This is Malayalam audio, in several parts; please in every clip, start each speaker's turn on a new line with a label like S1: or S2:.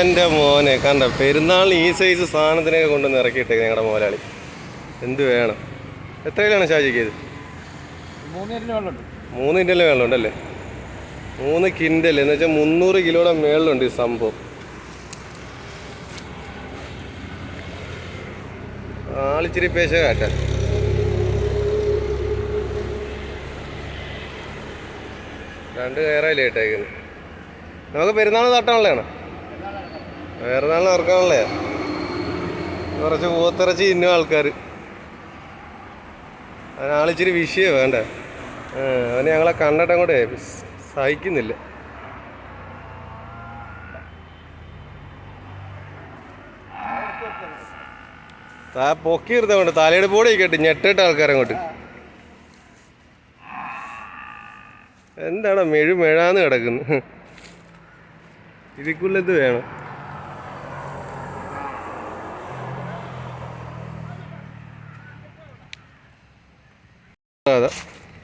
S1: എന്റെ മോനെ കണ്ട? പെരുന്നാൾ ഈ സൈസ് സാധനത്തിനൊക്കെ കൊണ്ടുവന്ന് ഇറക്കിയിട്ടേ ഞങ്ങളുടെ മോലാളി. എന്ത് വേണം? എത്ര എത്രയിലാണ് ഷാജിക്ക് ഇത് മൂന്ന് കിൻഡൽ മേളുണ്ടല്ലേ മൂന്ന് കിൻഡൽ എന്ന് വെച്ചാൽ മുന്നൂറ് കിലോയുടെ മേളിലുണ്ട് ഈ സംഭവം. ആളിച്ചിരി പേശ കാറ്റാൻ രണ്ട് കയറായില്ലേ ഇട്ടേക്കുന്നത് നമുക്ക് പെരുന്നാൾ തട്ടാനുള്ളതാണ് പെരുന്നാളിന് ഇറക്കാനുള്ളേ കുറച്ച് പൂത്തിറച്ചി ഇന്ന ആൾക്കാർ അതിനാളിച്ചിരി വിഷയോ വേണ്ടേ? അവന് ഞങ്ങളെ കണ്ടിട്ട് അങ്ങോട്ടേ സഹിക്കുന്നില്ല. താ പൊക്കി ഇരുത്തങ്ങോട്ട് തലയുടെ പോടെ കേട്ട് ഞെട്ടിട്ട് ആൾക്കാരങ്ങോട്ട് എന്താണ് മെഴു മെഴാന്ന് കിടക്കുന്നു? ഇതിക്കുള്ളത് വേണം.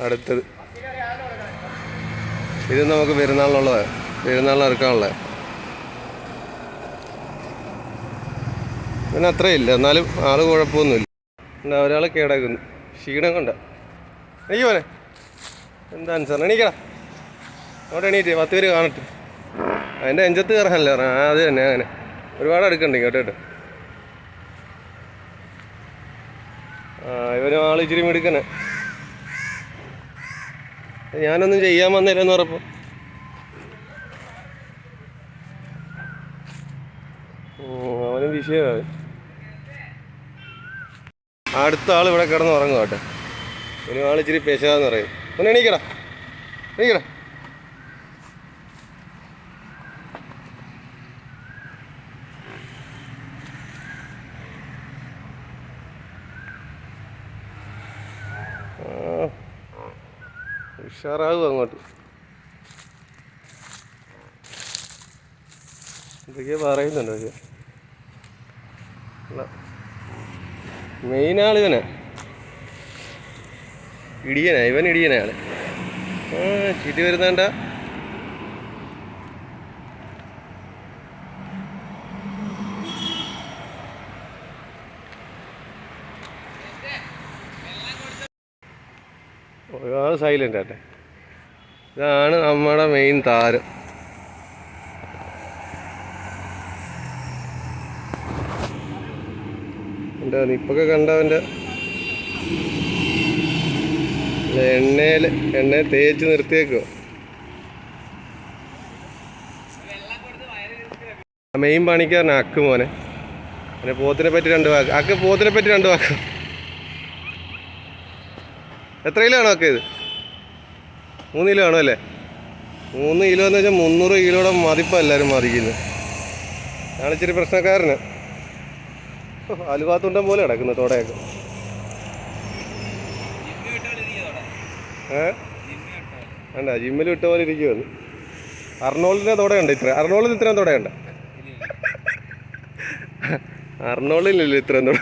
S1: അടുത്തത്. ഇത് നമുക്ക് പെരുന്നാളിനുള്ളത്. പെരുന്നാളിന് ഇറക്കാനുള്ളത് പിന്നെ അത്രയില്ല. എന്നാലും ആൾ കുഴപ്പമൊന്നുമില്ല. എന്താ ഒരാൾ കേടാക്കുന്നു. ക്ഷീണം കൊണ്ട. എനിക്ക് പോനെ എന്താ സാർ എണീക്കടാ. അവിടെ എണീറ്റ് പത്ത് പേര് കാണട്ടെ. അതിന്റെ അഞ്ചത്ത് കയറാനല്ലേ അത് തന്നെ അങ്ങനെ. ഒരുപാട് അടുക്കണ്ടേ കേട്ടോ കേട്ടോ ഇവരും ആൾ ഇച്ചിരി മിടുക്കനെ. ഞാനൊന്നും ചെയ്യാൻ വന്നില്ലെന്ന് പറഞ്ഞപ്പോ. അവനും വിഷയമായി. അടുത്ത ആൾ ഇവിടെ കിടന്ന് ഉറങ്ങും കേട്ടെ. ഇനി ആൾ ഇച്ചിരി പെശാന്ന് പറയും. ഒന്ന് എണീക്കടാ. എണീക്കടാ. ആ, ഉഷാറാകും അങ്ങോട്ട്. എന്തൊക്കെയാ പറയുന്നുണ്ട് പക്ഷേ. മെയിൻ ആൾ ഇവനെ. ഇടിയനാ ഇവൻ ഇടിയനാണ്. ചീറ്റി വരുന്നണ്ട ഒരാൾ സൈലന്റ് ആട്ടെ. ഇതാണ് നമ്മുടെ മെയിൻ താരം. എന്താ ഇപ്പൊക്കെ കണ്ടവന്റെ എണ്ണയിൽ എണ്ണ തേച്ച് നിർത്തിയേക്കോ? മെയിൻ പണിക്കാരനാ അക്ക് മോനെ. പിന്നെ പോത്തിനെ പറ്റി രണ്ട് വാക്ക്. അക്ക് പോത്തിനെ പറ്റി രണ്ട് വാക്ക്. എത്ര കിലോ ആണോ ഒക്കെ ഇത്? മൂന്ന് കിലോ ആണോ അല്ലേ? മൂന്ന് കിലോ എന്ന് വെച്ചാൽ മുന്നൂറ് കിലോയുടെ മതിപ്പാണ് എല്ലാവരും മതിക്കുന്നത് ഞാൻ ഇച്ചിരി പ്രശ്നക്കാരന്. അലുവാത്തുണ്ടം പോലെ കിടക്കുന്നു തോടയൊക്കെ. ഏ? വേണ്ട ജിമ്മിൽ വിട്ട പോലെ ഇരിക്കുവാണ്. അർണോളിന്റെ തോടയുണ്ട് ഇത്ര. അർണോളിൽ ഇത്രയും തോടയുണ്ട്. അർണോളിലില്ല ഇത്രയും തോട?